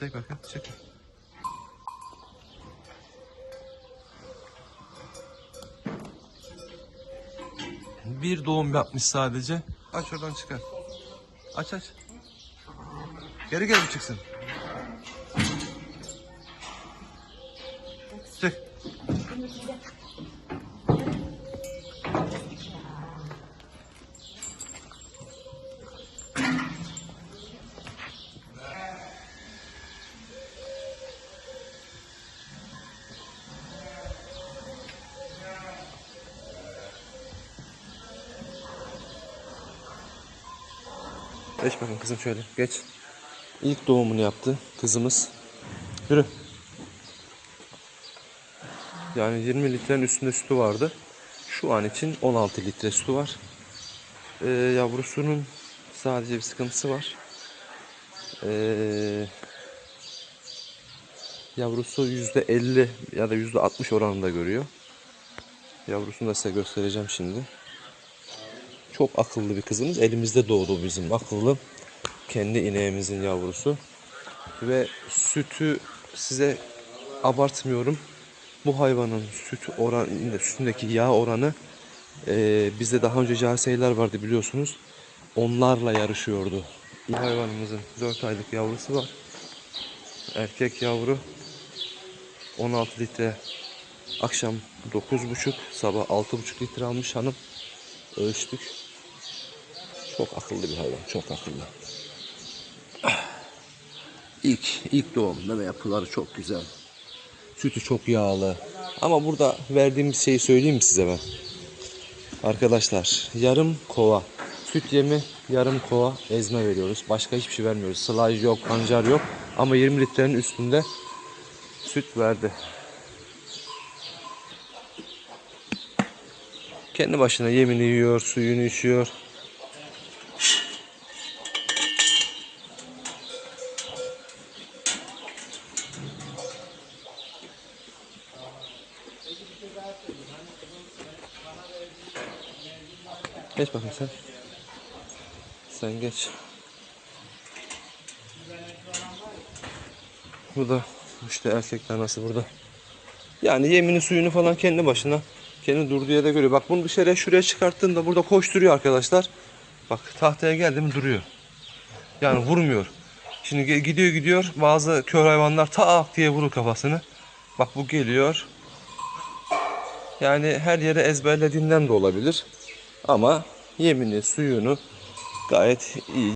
Çek bakayım çek. Bir doğum yapmış sadece. Aç oradan çıkar. Aç aç. Geri geri çıksın. Çek. Geç bakın kızım şöyle geç. İlk doğumunu yaptı kızımız. Yürü. Yani 20 litrenin üstünde sütü vardı. Şu an için 16 litre sütü var. Ee, yavrusunun sadece bir sıkıntısı var. Ee, yavrusu %50 ya da %60 oranında görüyor. Yavrusunu da size göstereceğim şimdi. Çok akıllı bir kızımız. Elimizde doğdu bizim akıllı. Kendi ineğimizin yavrusu. Ve sütü size abartmıyorum. Bu hayvanın süt oranı, sütündeki yağ oranı e, bizde daha önce caseyler vardı biliyorsunuz. Onlarla yarışıyordu. Bu hayvanımızın 4 aylık yavrusu var. Erkek yavru 16 litre akşam 9.5 sabah 6.5 litre almış hanım. Ölçtük. Çok akıllı bir hayvan, çok akıllı. İlk, ilk doğumda ve yapıları çok güzel. Sütü çok yağlı. Ama burada verdiğimiz şeyi söyleyeyim mi size ben? Arkadaşlar yarım kova süt yemi yarım kova ezme veriyoruz. Başka hiçbir şey vermiyoruz. Sılaj yok, pancar yok. Ama 20 litrenin üstünde süt verdi. Kendi başına yemini yiyor, suyunu içiyor. Geç bakayım sen. Sen geç. Bu da işte erkekler nasıl burada. Yani yemini suyunu falan kendi başına kendi durduğu yere görüyor. Bak bunu dışarıya şuraya çıkarttığında burada koşturuyor arkadaşlar. Bak tahtaya geldi mi duruyor. Yani vurmuyor. Şimdi gidiyor gidiyor bazı kör hayvanlar tak diye vurur kafasını. Bak bu geliyor. Yani her yere ezberlediğinden de olabilir. Ama yemini suyunu gayet iyi